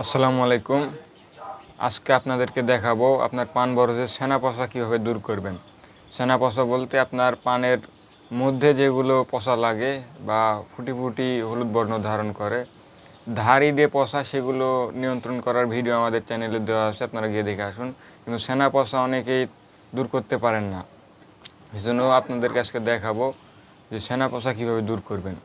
আসসালামু আলাইকুম। আজকে আপনাদেরকে দেখাবো আপনার পান বরজের সেনা পচা কীভাবে দূর করবেন। সেনা পচা বলতে আপনার পানের মধ্যে যেগুলো পচা লাগে বা ফুটি ফুটি হলুদ বর্ণ ধারণ করে ধারি দিয়ে পচা সেগুলো নিয়ন্ত্রণ করার ভিডিও আমাদের চ্যানেলে দেওয়া আছে, আপনারা গিয়ে দেখে আসুন। কিন্তু সেনা পচা অনেকেই দূর করতে পারেন না। সেজন্য আপনাদেরকে আজকে দেখাবো যে সেনা পচা কীভাবে দূর করবেন।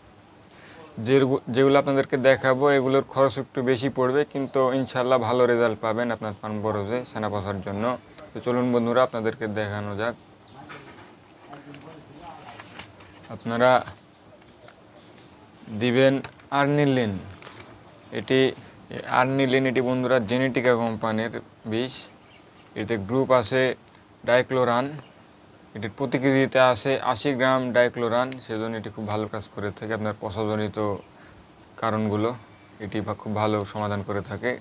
যেগুলো আপনাদেরকে দেখাবো, এগুলোর খরচ একটু বেশি পড়বে, কিন্তু ইনশাল্লাহ ভালো রেজাল্ট পাবেন আপনার পান বরজে সেনা পচার জন্য। তো চলুন বন্ধুরা, আপনাদেরকে দেখানো যাক। আপনারা দিবেন আর্নিলিন। এটি আর্নিলিন এটি বন্ধুরা জেনেটিকা কোম্পানির বিষ। এতে গ্রুপ আছে ডাইক্লোরান। এটির প্রতি কেজিতে আছে আশি গ্রাম ডাইক্লোরান, সেজন্য এটি খুব ভালো কাজ করে থাকে আপনার পশাজনিত কারণগুলো। এটি খুব ভালো সমাধান করে থাকে।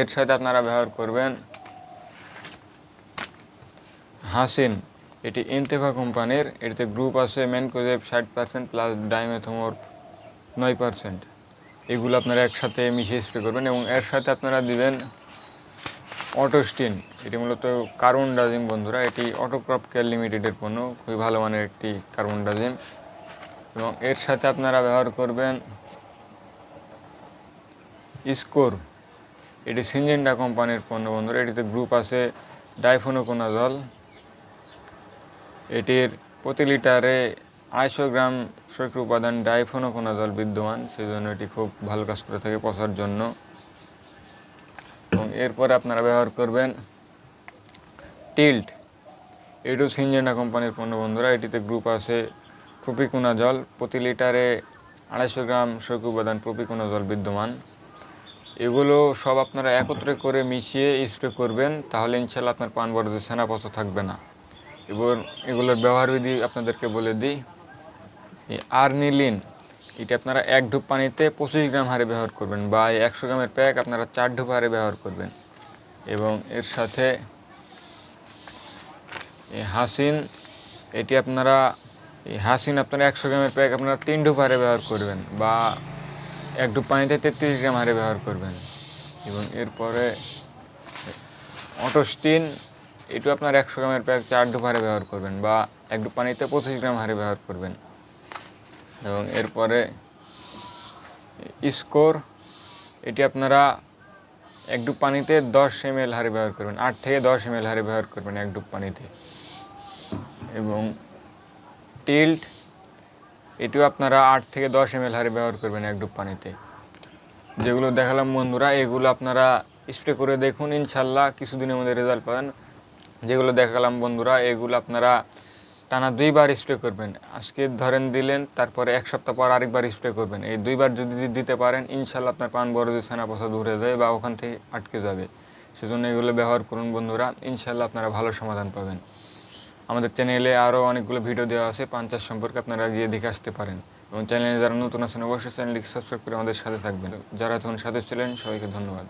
এর সাথে আপনারা ব্যবহার করবেন হাসিন। এটি ইন্তেফা কোম্পানির, এটিতে গ্রুপ আছে ম্যানকোজেব ষাট পার্সেন্ট প্লাস ডাইমেথোমোর নয় পার্সেন্ট এগুলো আপনারা একসাথে মিশিয়ে স্প্রে করবেন এবং এর সাথে আপনারা দিবেন অটোস্টিন, এটি মূলত কার্বন ডাজিম বন্ধুরা, এটি অটোক্রপ কেয়ার লিমিটেডের পণ্য, খুবই ভালো মানের একটি কার্বন ডাজিম এবং এর সাথে আপনারা ব্যবহার করবেন স্কোর, এটি সিনজেন্ডা কোম্পানির পণ্য বন্ধুরা, এটিতে গ্রুপ আছে ডাইফোনোকোনাজল। এটির প্রতি লিটারে আড়াইশো গ্রাম শৈক্র উপাদান ডাইফোনোকোনাজল বিদ্যমান সেই জন্য এটি খুব ভালো কাজ করে থাকে পচার জন্য। এবং এরপরে আপনারা ব্যবহার করবেন টিল্ট। এটিও সিনজেন্ডা কোম্পানির পণ্য বন্ধুরা, এটিতে গ্রুপ আছে প্রপিকুনা জল, প্রতি লিটারে আড়াইশো গ্রাম শৈক উপাদান প্রপিকুনা জল বিদ্যমান। এগুলো সব আপনারা একত্রে করে মিশিয়ে স্প্রে করবেন, তাহলে ইনশাল্লাহ আপনার পান বরজে সেনা পচা থাকবে না। এবং এগুলোর ব্যবহার বিধি আপনাদেরকে বলে দিই আর্নিলিন এটা আপনারা এক ঢুপ পানিতে পঁচিশ গ্রাম হারে ব্যবহার করবেন বা একশো গ্রামের প্যাক আপনারা চার ঢুপ হারে ব্যবহার করবেন। এবং এর সাথে এই হাসিন, এটি আপনারা, এই হাসিন আপনারা একশো গ্রামের প্যাক আপনারা তিন ঢুপ হারে ব্যবহার করবেন বা এক ডুব পানিতে তেত্রিশ গ্রাম হারে ব্যবহার করবেন। এবং এরপরে অটোস্টিন এটু আপনার একশো গ্রামের প্যাক চার ডুব হারে ব্যবহার করবেন বা এক ডুব পানিতে পঁচিশ গ্রাম হারে ব্যবহার করবেন। এবং এরপরে স্কোর, এটি আপনারা এক ডুব পানিতে দশ এম এল হারে ব্যবহার করবেন, আট থেকে দশ এম এল হারে ব্যবহার করবেন এক ডুব পানিতে। এবং টিল্ট, এটিও আপনারা আট থেকে দশ এম এল হারে ব্যবহার করবেন এক ডুব পানিতে। যেগুলো দেখালাম বন্ধুরা, এগুলো আপনারা স্প্রে করে দেখুন, ইনশাল্লাহ কিছুদিনের মধ্যে রেজাল্ট পাবেন। যেগুলো দেখালাম বন্ধুরা, এগুলো আপনারা টানা দুইবার স্প্রে করবেন। আজকে ধরেন দিলেন, তারপরে এক সপ্তাহ পর আরেকবার স্প্রে করবেন। এই দুইবার যদি দিতে পারেন ইনশাল্লাহ আপনার পান বড় যে পচা দূরে যায় বা ওখান থেকে আটকে যাবে। সেজন্য এগুলো ব্যবহার করুন বন্ধুরা ইনশাল্লাহ আপনারা ভালো সমাধান পাবেন। আমাদের চ্যানেলে আরও অনেকগুলো ভিডিও দেওয়া আছে পান চাষ সম্পর্কে আপনারা গিয়ে দেখে আসতে পারেন। এবং চ্যানেলে যারা নতুন আছেন, অবশ্যই চ্যানেলটিকে সাবস্ক্রাইব করে আমাদের সাথে থাকবেন। যারা তখন সাথে ছিলেন, সবাইকে ধন্যবাদ।